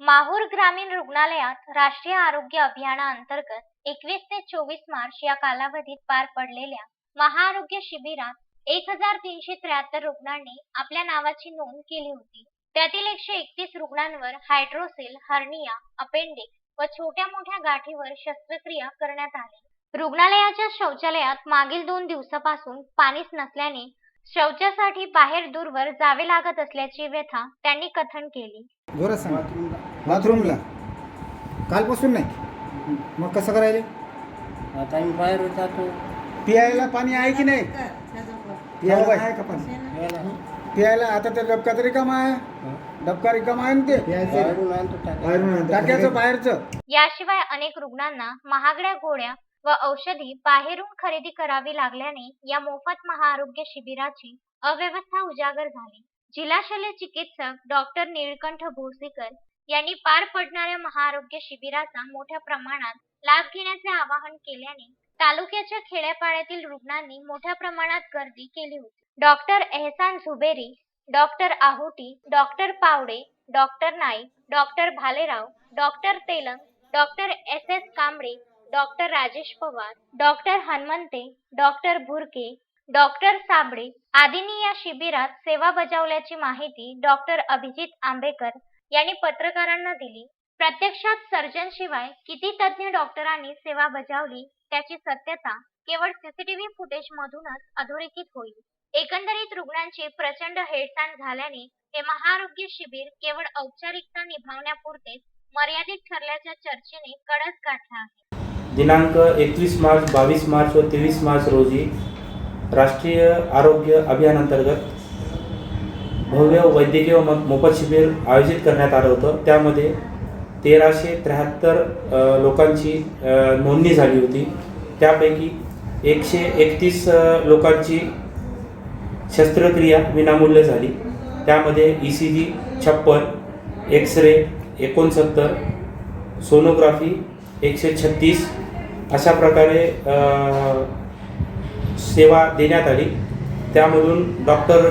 माहूर ग्रामीण रुग्णालयात राष्ट्रीय आरोग्य अभियानाअंतर्गत एकवीस ते चोवीस मार्च या कालावधीत पार पडलेल्या महाआरोग्य शिबिरात एक हजार तीनशे त्र्याहत्तर रुग्णांनी आपल्या नावाची नोंद केली होती. त्यातील एकशे एकतीस रुग्णांवर हायड्रोसेल हर्निया अपेंडिक्स व छोट्या मोठ्या गाठीवर शस्त्रक्रिया करण्यात आली. रुग्णालयाच्या शौचालयात मागील दोन दिवसापासून पाणीच नसल्याने शौचासाठी बाहेर दूरवर जावे लागत असल्याची व्यथा त्यांनी कथन केली. जोरात सांग. बाथरूमला. कालपासून नाही. मग कसं करायले? आता मी बाहेर जातो. पियायला पाणी आहे की नाही? पियायला आहे का पाणी? यायला पियायला आता तर डबका तरी रिकामा आहे. डबका रिकामा आहे ना ते? बाहेरून आणतो टाक्याचं बाहेरचं. याशिवाय अनेक रुग्णांना महागड्या गोळ्या व औषधी बाहेरून खरेदी करावी लागल्याने या मोफत महाआरोग्य शिबिराची अव्यवस्था उजागर झाली. जिल्हा शल्य चिकित्सक डॉक्टर निळकंठ भोसीकर यांनी पार पडणाऱ्या महाआरोग्य शिबिराचा मोठ्या प्रमाणात लाभ घेण्याचे आवाहन केल्याने तालुक्याच्या खेड्यापाड्यातील रुग्णांनी मोठ्या प्रमाणात गर्दी केली होती. Doctor Ehsan Zuberi doctor Ahuti doctor Pawde doctor Naik doctor Bhalerao doctor Telang doctor S S Kamble doctor Rajesh Pawar doctor Hanumante doctor Bhurke doctor Sable आदींनी या शिबिरात सेवा बजावल्याची माहिती डॉक्टर अभिजित आंबेकर यांनी पत्रकारांना दिली. प्रत्यक्षात सर्जन शिवाय किती तज्ज्ञ डॉक्टरांनी सेवा बजावली त्याची सत्यता केवळ सीसीटीव्ही फुटेज मधूनच अधोरेखित होईल. एकंदरीत रुग्णांची प्रचंड हेळसांड झाल्याने हे महाआरोग्य शिबिर केवळ औपचारिकता निभावण्यापुरतेच मर्यादित ठरल्याच्या चर्चेने कडच गाठला आहे दिनांक एकवीस मार्च बावीस मार्च व तेवीस मार्च रोजी राष्ट्रीय आरोग्य अभियानांतर्गत भव्य वैद्यकीय म- मोफत शिबिर आयोजित करण्यात आलं होतं. त्यामध्ये तेराशे त्र्याहत्तर लोकांची नोंदणी झाली होती. त्यापैकी एकशे एकतीस लोकांची शस्त्रक्रिया विनामूल्य झाली. त्यामध्ये ई सी जी छप्पन एक्स रे एकोणसत्तर सोनोग्राफी एकशे छत्तीस अशा प्रकारे सेवा देण्यात आली. त्यामधून doctor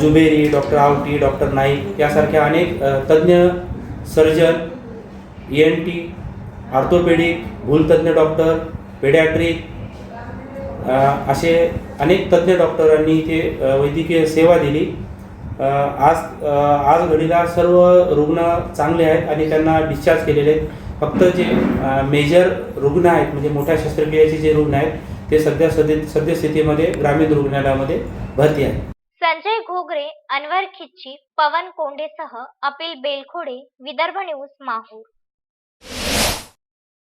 Zuberi doctor Awati doctor Naik यासारख्या अनेक तज्ज्ञ surgeon E N T orthopaedic भूलतज्ञ doctor paediatric असे अनेक तज्ज्ञ डॉक्टरांनी इथे वैद्यकीय सेवा दिली. आज आज घडीला सर्व रुग्ण चांगले आहेत आणि त्यांना डिस्चार्ज केलेले आहेत. फक्त जे मेजर रुग्ण आहेत म्हणजे मोठ्या शस्त्रक्रियेचे जे रुग्ण आहेत ते सध्या सध्या सद्यस्थितीमध्ये ग्रामीण रुग्णालयामध्ये भरती आहेत. संजय घोगरे अनवर खिच्ची पवन कोंडेसह अपिल बेलखोडे विदर्भ न्यूज माहूर.